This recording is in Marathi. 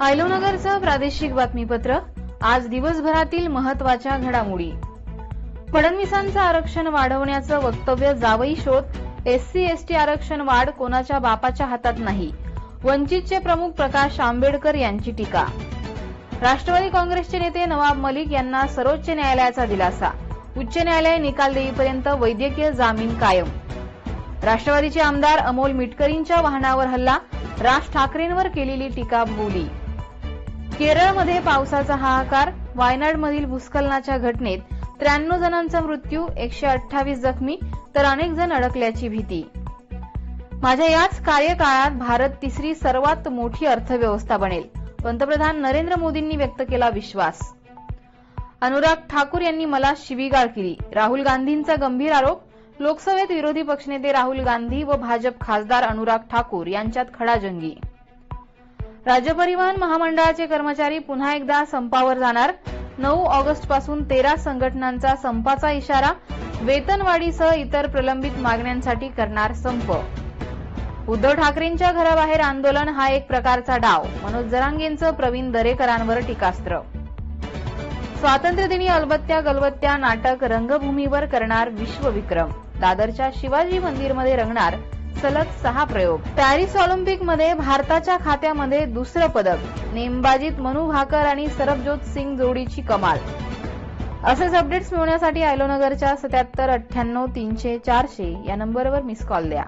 आयलोनगरचं प्रादेशिक बातमीपत्र. आज दिवसभरातील महत्त्वाच्या घडामोडी. फडणवीसांचं आरक्षण वाढवण्याचं वक्तव्य जावई शोध. एससी एसटी आरक्षण वाढ कोणाच्या बापाच्या हातात नाही. वंचितचे प्रमुख प्रकाश आंबेडकर यांची टीका. राष्ट्रवादी काँग्रेसचे नेते नवाब मलिक यांना सर्वोच्च न्यायालयाचा दिलासा. उच्च न्यायालय निकाल देईपर्यंत वैद्यकीय जामीन कायम. राष्ट्रवादीचे आमदार अमोल मिटकरींच्या वाहनावर हल्ला. राज ठाकरेंवर केलेली टीका बोली. केरळमध्ये पावसाचा हाहाकार वायनाडमधील भूस्खलनाच्या घटनेत त्र्याण्णव जणांचा मृत्यू एकशे अठ्ठावीस जखमी तर अनेक जण अडकल्याची भीती. माझ्या याच कार्यकाळात भारत तिसरी सर्वात मोठी अर्थव्यवस्था बनेल पंतप्रधान नरेंद्र मोदींनी व्यक्त केला विश्वास. अनुराग ठाकूर यांनी मला शिवीगाळ केली. राहुल गांधींचा गंभीर आरोप लोकसभेत विरोधी पक्षनेते राहुल गांधी व भाजप खासदार अनुराग ठाकूर यांच्यात खडाजंगी. राज्य परिवहन महामंडळाचे कर्मचारी पुन्हा एकदा संपावर जाणार. नऊ ऑगस्टपासून तेरा संघटनांचा संपाचा इशारा वेतनवाढीसह इतर प्रलंबित मागण्यांसाठी करणार संप. उद्धव ठाकरेंच्या घराबाहेर आंदोलन हा एक प्रकारचा डाव. मनोज जरांगेंचं प्रवीण दरेकरांवर टीकास्त्र. स्वातंत्र्यदिनी अलबत्त्या गलबत्त्या नाटक रंगभूमीवर करणार विश्वविक्रम. दादरच्या शिवाजी मंदिरमध्ये रंगणार सलग सहा प्रयोग. पॅरिस ऑलिम्पिकमध्ये भारताच्या खात्यामध्ये दुसरं पदक. नेमबाजीत मनु भाकर आणि सरबजोत सिंग जोडीची कमाल. असेच अपडेट्स मिळवण्यासाठी आयलोनगरच्या सत्याहत्तर अठ्ठ्याण्णव तीनशे चारशे या नंबरवर मिस कॉल द्या.